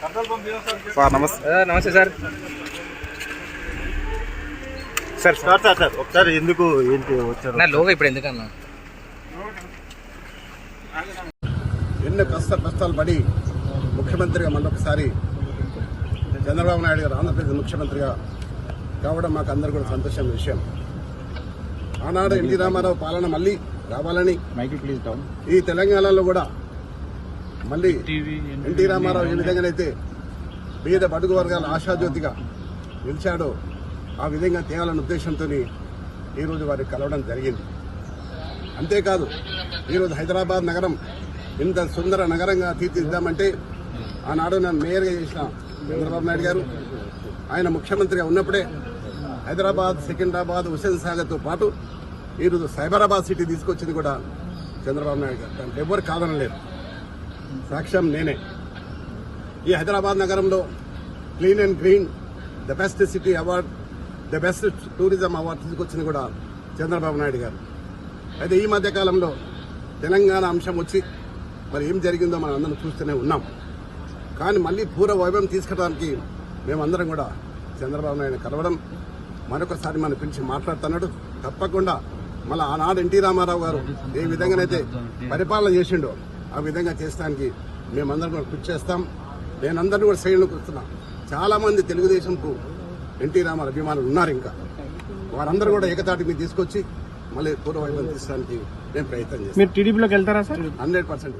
Sir నమస్తే. నమస్తే sir. Sir sir. Sir sir ఒకసారి ఎందుకు ఏంటి వచ్చారు? నా లోగో ఇప్పుడు ఎందుకన్నా ఎన్నో కష్ట కష్టాలు పడి ముఖ్యమంత్రిగా మళ్ళొకసారి చంద్రబాబు నాయుడు గారు ఆంధ్రప్రదేశ్ ముఖ్యమంత్రిగా కావడం మాకు అందరు కూడా సంతోషమైన విషయం. ఆనాడు ఎన్టీ రామారావు పాలన మళ్ళీ రావాలని ప్లీజ్ డౌన్ ఈ తెలంగాణలో కూడా మళ్ళీ ఎన్టీ రామారావు ఏ విధంగానైతే పేద బడుగు వర్గాల ఆశాజ్యోతిగా నిలిచాడో. ఆ విధంగా తేవాలన్న ఉద్దేశంతో ఈరోజు వారికి కలవడం జరిగింది. అంతేకాదు ఈరోజు హైదరాబాద్ నగరం ఇంత సుందర నగరంగా తీర్చిదిద్దామంటే ఆనాడు నన్ను మేయర్గా చేసిన చంద్రబాబు నాయుడు గారు ఆయన ముఖ్యమంత్రిగా ఉన్నప్పుడే హైదరాబాద్ సికింద్రాబాద్ హుసేన్ సాగర్తో పాటు ఈరోజు సైబరాబాద్ సిటీ తీసుకొచ్చింది కూడా చంద్రబాబు నాయుడు గారు. దాంట్లో ఎవరు కాదనలేరు సాక్ష్యం నేనే. ఈ హైదరాబాద్ నగరంలో clean and green the best city award the best tourism award తీసుకొచ్చింది కూడా చంద్రబాబు నాయుడు గారు. అయితే ఈ మధ్యకాలంలో తెలంగాణ అంశం వచ్చి మరి ఏం జరిగిందో మనం అందరం చూస్తూనే ఉన్నాం. కానీ మళ్ళీ పూర్వ వైభవం తీసుకురావడానికి మేమందరం కూడా చంద్రబాబు నాయుడు కలవడం మరొకసారి మనం పిలిచి మాట్లాడుతున్నాడు. తప్పకుండా మళ్ళీ ఆనాడు ఎన్టీ రామారావు గారు ఏ విధంగానైతే పరిపాలన చేసిండో ఆ విధంగా చేసడానికి మేమందరం కూడా కృషి చేస్తాం. నేనందరినీ కూడా శ్రేణులకు వస్తున్నా చాలా మంది తెలుగుదేశంకు ఎన్టీ రామారావు అభిమానులు ఉన్నారు ఇంకా. వారందరూ కూడా ఏకతాటి మీద తీసుకొచ్చి మళ్ళీ పూర్వ వైభవం తీసడానికి మేము ప్రయత్నం చేస్తాం. మీరు టీడీపీలోకి వెళ్తారా సార్? Hundred percent.